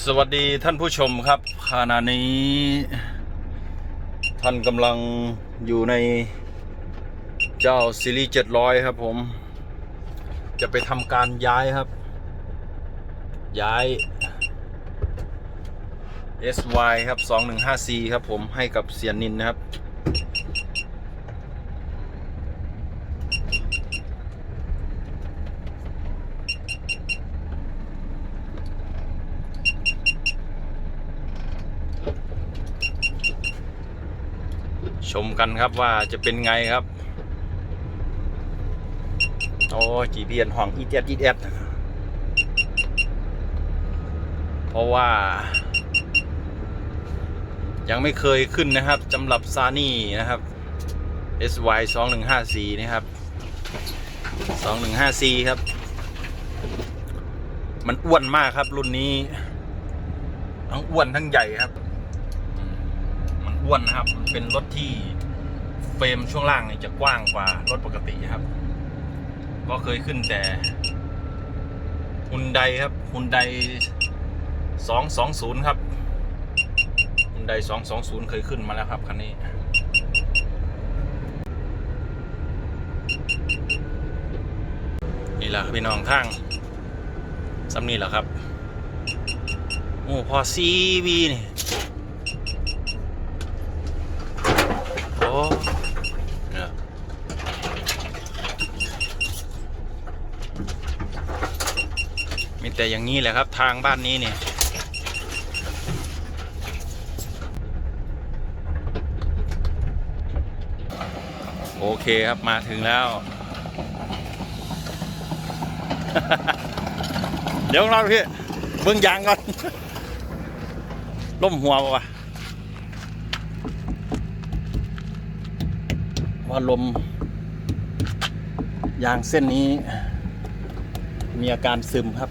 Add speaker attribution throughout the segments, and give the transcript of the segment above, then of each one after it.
Speaker 1: สวัสดีท่านผู้ชมครับขณะนี้ ท่านกำลังอยู่ในเจ้าซีรีส์700 ครับผม จะไปทำการย้ายครับ ย้าย SY ครับ 215C ครับผมให้กับเสียนินนะครับ ชมกันครับว่าจะเป็นไงครับโอ้จีเบียนห้องอีเอสอีเอสเพราะว่า ยังไม่เคยขึ้นนะครับสำหรับซานี่นะครับ SY 2154นี่ครับ 215C ครับ มันอ้วนมากครับรุ่นนี้ ทั้งอ้วนทั้งใหญ่ครับ อ้วนนะครับ เป็นรถที่เฟรมช่วงล่างจะกว้างกว่ารถปกติครับ ก็เคยขึ้นแต่ฮุนไดครับฮุนไดสองสองศูนย์ครับฮุนไดสองสองศูนย์เคยขึ้นมาแล้วครับคันนี้นี่แหละพี่น้องทางซ้ำนี่แหละครับ โอ้พอซีบีนี่ โอ้เนี่ยมี แต่อย่างนี้แหละครับ ทางบ้านนี้เนี่ยโอเคครับมาถึงแล้ว เดี๋ยวเราพี่เบิ่งยางก่อนล่มหัวปะวะว่าลม ยางเส้นนี้ มีอาการซึมครับ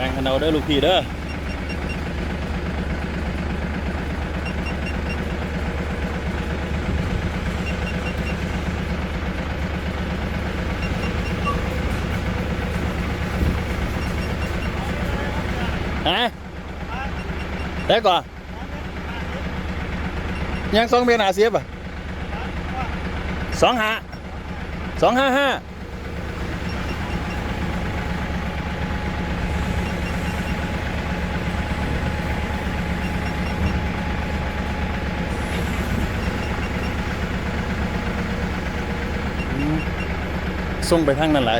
Speaker 1: แบ่งกันเอาเด้อลูกพี่เด้อฮะได้ก่อนยังสองเมตรหาเสียบอะสองห้าสองห้าห้า ส่งไปทางนั้นหลาย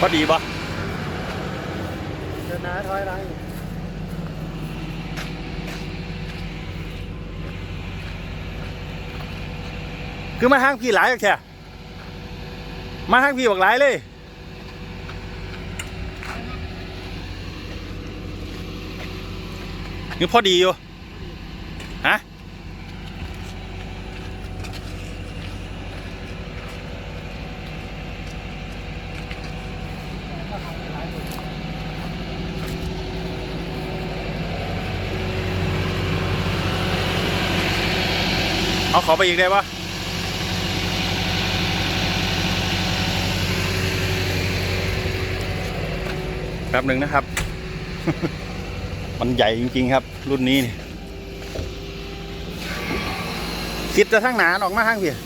Speaker 1: พอดีปะ
Speaker 2: เดินหน้าถอยหลัง
Speaker 1: คือมาทางพี่หลายแค่มาทางพี่บอกหลายเลยคือพอดีอยู่ ไปอีกได้ปะแป๊บหนึ่งนะครับ มันใหญ่จริง ๆ ครับ รุ่นนี้นี่ติดจะทั้งหนาออกมาทั้งเพีย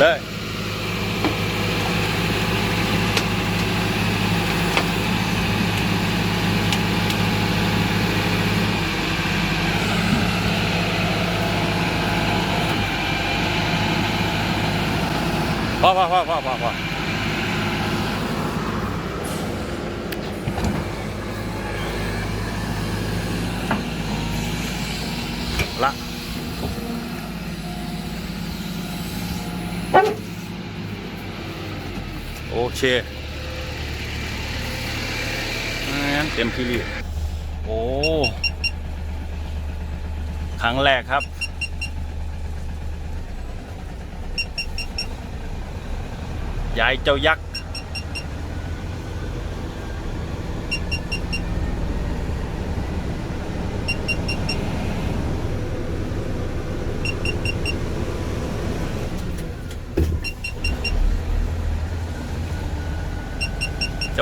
Speaker 1: เลย พอพอพอพอพอพอละ โอ เคงั้นเต็มที่รีโอ้ครั้งแรกครับ ยายเจ้ายักษ์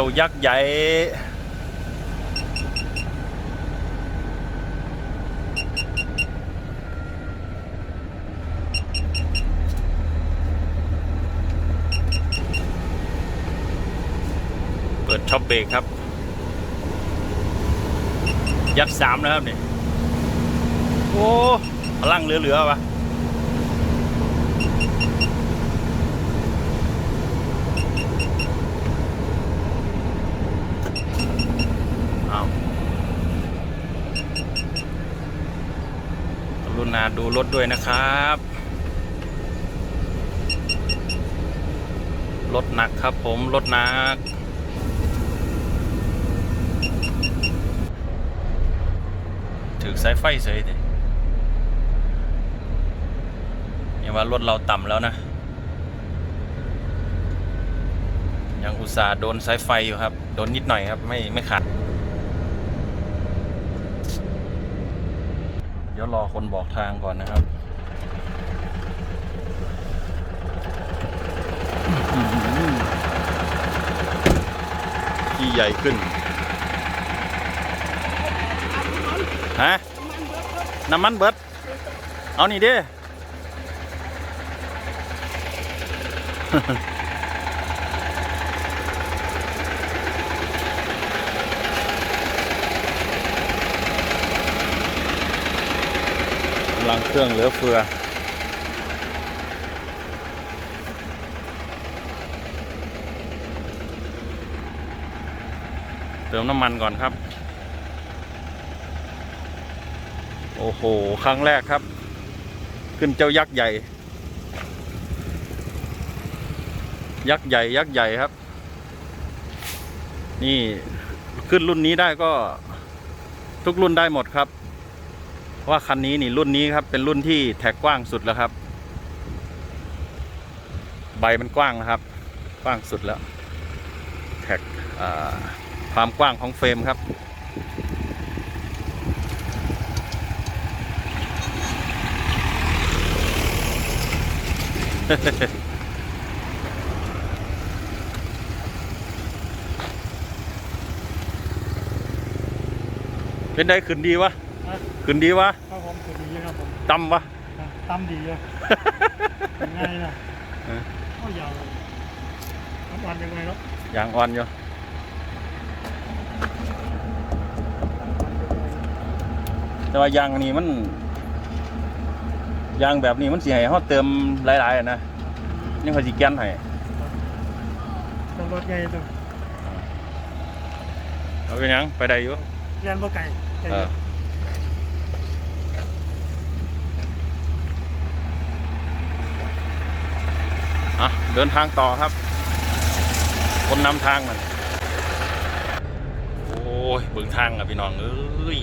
Speaker 1: จ้ายักษ์ใหญ่เปิดช็อปเบรกครับ ยักษ์สามนะครับนี่ โอ้พลังเหลือๆวะ อ้าวกรุ ณาดูรถด้วยนะครับ รถหนักครับผมรถหนัก ถือสายไฟเฉยดิอย่าว่ารถเราต่ำแล้วนะ ยังอุตส่าห์โดนสายไฟอยู่ครับ โดนนิดหน่อยครับ ไม่ไม่ขาด เดี๋ยว รอคนบอกทางก่อนนะครับที่ใหญ่ขึ้น ฮะ น้ำมันเบิด เอานี่เด้ำลังเครื่องเหลือเฟือ เติมน้ำมันก่อนครับ โอ้โห ครั้งแรกครับ ขึ้นเจ้ายักษ์ใหญ่ ยักษ์ใหญ่ ยักษ์ใหญ่ครับ นี่ขึ้นรุ่นนี้ได้ก็ทุกรุ่นได้หมดครับ ว่าคันนี้นี่รุ่นนี้ครับเป็นรุ่นที่แท็กกว้างสุดแล้วครับ ใบมันกว้างนะครับ กว้างสุดแล้ว แท็กความกว้างของเฟรมครับเป็นไดขึ้นดีวะ ขึ้นดีวะ
Speaker 2: ครับผมสุดดีครับผม
Speaker 1: ต่ำวะ
Speaker 2: อะตั้มดีเลยยังไงนะ
Speaker 1: เออ
Speaker 2: ก็ยาวน้ำวันยังไงเนาะ
Speaker 1: ยางอ่อนอยู่แต่ว่ายางอันนี้มันยางแบบนี้มันสิให้เขาเติมหลายๆอะนะนี่เขาสิแกนให้
Speaker 2: ต้องรถไงต้อง
Speaker 1: เอาเป็นหยังไปได้อยู่
Speaker 2: เรียนบ่ไก่ไก่
Speaker 1: เออ อะเดินทางต่อครับ คนนำทางมัน โอ้ยเบิ่งทางอะพี่น้องเอ้ย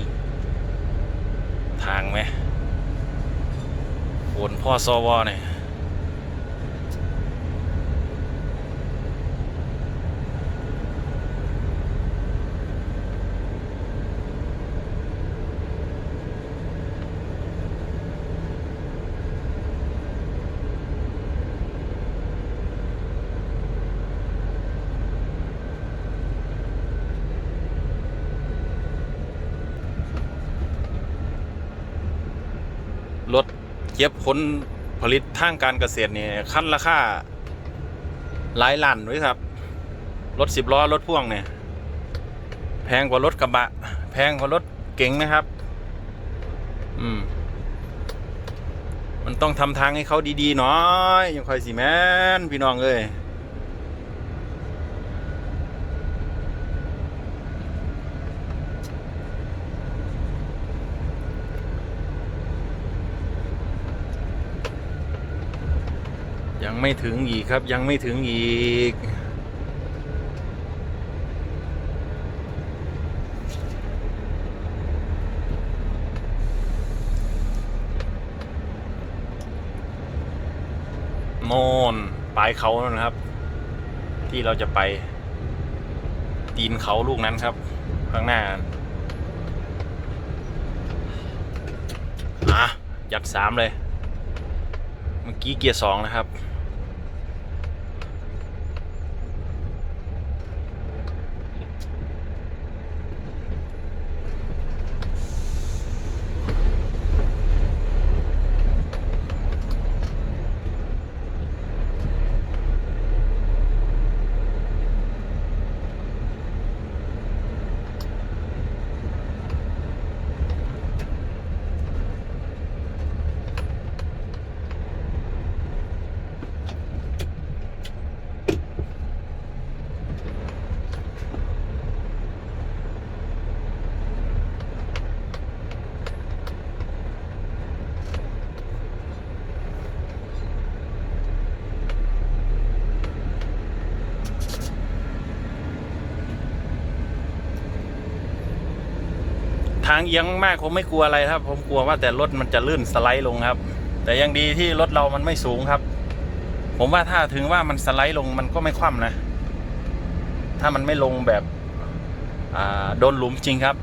Speaker 1: ทางไหมโอนพ่อซอวเนี่ย รถเจ็บผลผลิตทางการเกษตรเนี่ยขั้นราคาหลายล้านด้วยครับ รถสิบล้อรถพ่วงเนี่ยแพงกว่ารถกระบะ แพงกว่ารถเก๋งนะครับ อืม มันต้องทำทางให้เขาดีๆหน่อยยังคอยสิแม่นพี่น้องเอ้ย ยังไม่ถึงอีกครับยังไม่ถึงอีก โน่นปลายเขาน่นนะครับ ที่เราจะไป ตีนเขาลูกนั้นครับ ข้างหน้าอะยัดสามเลย เมื่อกี้เกียร์สองนะครับางเอียงมากผมไม่กลัวอะไรครับ ผมกลัวว่าแต่รถมันจะลื่นสไลด์ลงครับ แต่ยังดีที่รถเรามันไม่สูงครับ ผมว่าถ้าถึงว่ามันสไลด์ลงมันก็ไม่คว่ำนะ ถ้ามันไม่ลงแบบอ่าโดนหลุมจริงครับ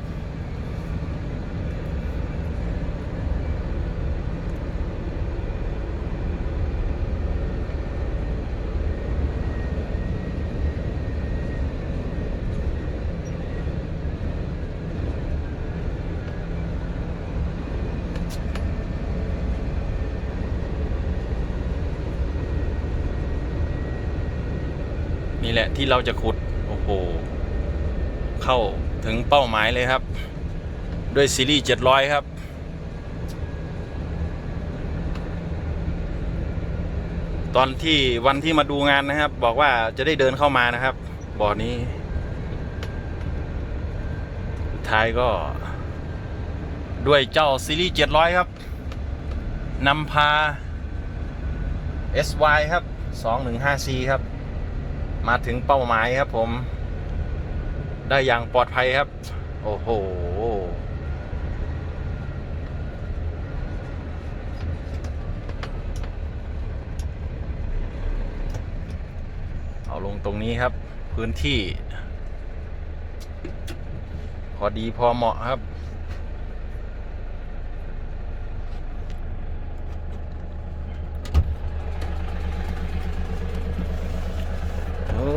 Speaker 1: ที่เราจะขุด โอ้โห เข้าถึงเป้าหมายเลยครับ ด้วยซีรีส์ 700 ครับตอนที่วันที่มาดูงานนะครับ บอกว่าจะได้เดินเข้ามานะครับ บ่อนี้สุดท้ายก็ ด้วยเจ้าซีรีส์ 700 ครับนำพา SY ครับ 215C ครับ มาถึงเป้าหมายครับ ผม ได้อย่างปลอดภัยครับ โอ้โหเอาลงตรงนี้ครับ พื้นที่ พอดีพอเหมาะครับ โอ้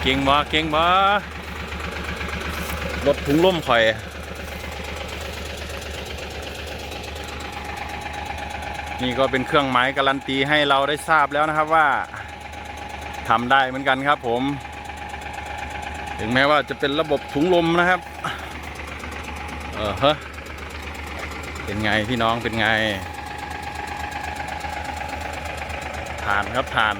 Speaker 1: เก่งบ่เก่งบ่รถถุงล่มข่อยนี่ก็เป็นเครื่องหมายการันตีให้เราได้ทราบแล้วนะครับว่าทำได้เหมือนกันครับผม ถึงแม้ว่าจะเป็นระบบถุงลมนะครับ เออฮะเป็นไงพี่น้องเป็นไงผ่านครับผ่าน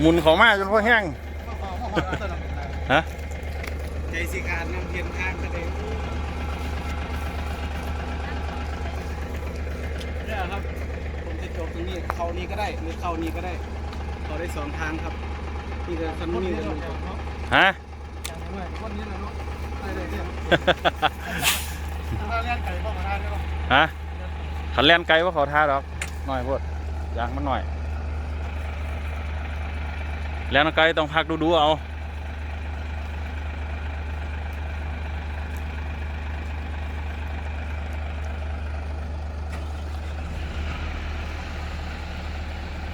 Speaker 1: หมุนเของมาจนพอแห้งฮะ
Speaker 2: ใจสิการนำเพียงทางกระเด็นเนี่ยครับ ผมจะจบตรงนี้ เข้านี้ก็ได้ หรือเข้านี้ก็ได้ เข้าได้สองทางครับ นี่ก็คันนี้ก็ลงครับ
Speaker 1: ฮะ
Speaker 2: คนนี้นะลูกได้เลยเนี่ยถ้าเลี้ยงไก่ก็มาได้ด้วย
Speaker 1: ฮะขันแล่นไกลว่าเขาท่าดอกหน่อยพดยางมันหน่อย แล้วน้ไกด์ต้องพักดูๆเอา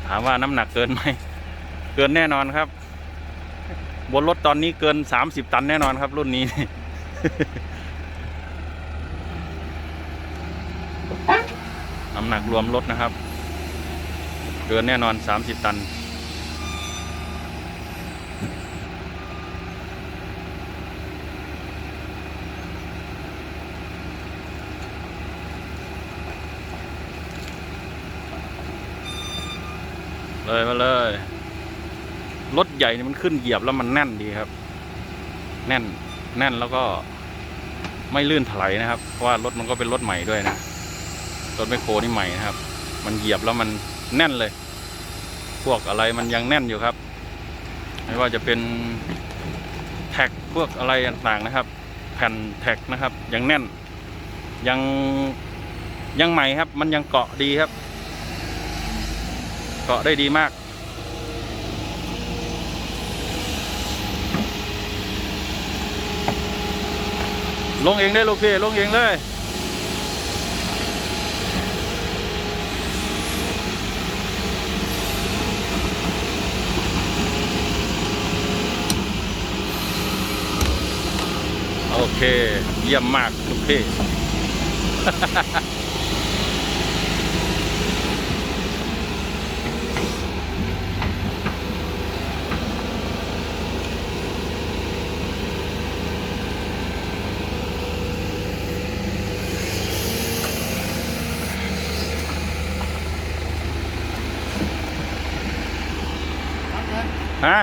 Speaker 1: ถามว่าน้ำหนักเกินไหม เกินแน่นอนครับ บนรถตอนนี้เกินสามสิบตันแน่นอนครับ รุ่นนี้ น้ำหนักรวมรถนะครับ เกินแน่นอนสามสิบตัน เลยมาเลย รถใหญ่นี่มันขึ้นเหยียบแล้วมันแน่นดีครับ แน่นแน่นแล้วก็ไม่ลื่นถลายนะครับ เพราะว่ารถมันก็เป็นรถใหม่ด้วยนะ รถไมโครนี่ใหม่นะครับ มันเหยียบแล้วมันแน่นเลย พวกอะไรมันยังแน่นอยู่ครับ ไม่ว่าจะเป็นแท็กพวกอะไรต่างๆนะครับ แผ่นแท็กนะครับ ยังแน่น ยังยังใหม่ครับ มันยังเกาะดีครับ กาะได้ดีมาก ลงเองได้ลูกพี่ ลงเองเลย โอเค เยี่ยมมากลูกพี่ ฮะ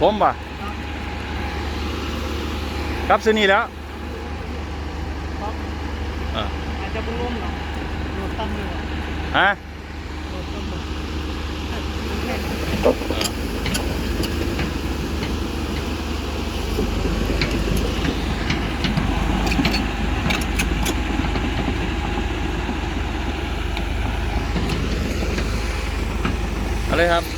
Speaker 1: ผมป่ะครับซื้อนี่แล้ว
Speaker 2: ครับ
Speaker 1: เออ
Speaker 2: อาจจะเป็นลมหรอโดนตั้มเลย
Speaker 1: ฮะ
Speaker 2: โดนตั้มเลย
Speaker 1: เอาเลยครับ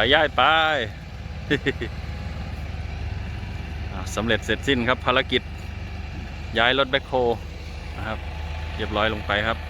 Speaker 1: ไปย่ายไปสำเร็จเสร็จสิ้นครับภารกิจย้ายรถแบ็คโฮนะครับ เรียบร้อยลงไปครับ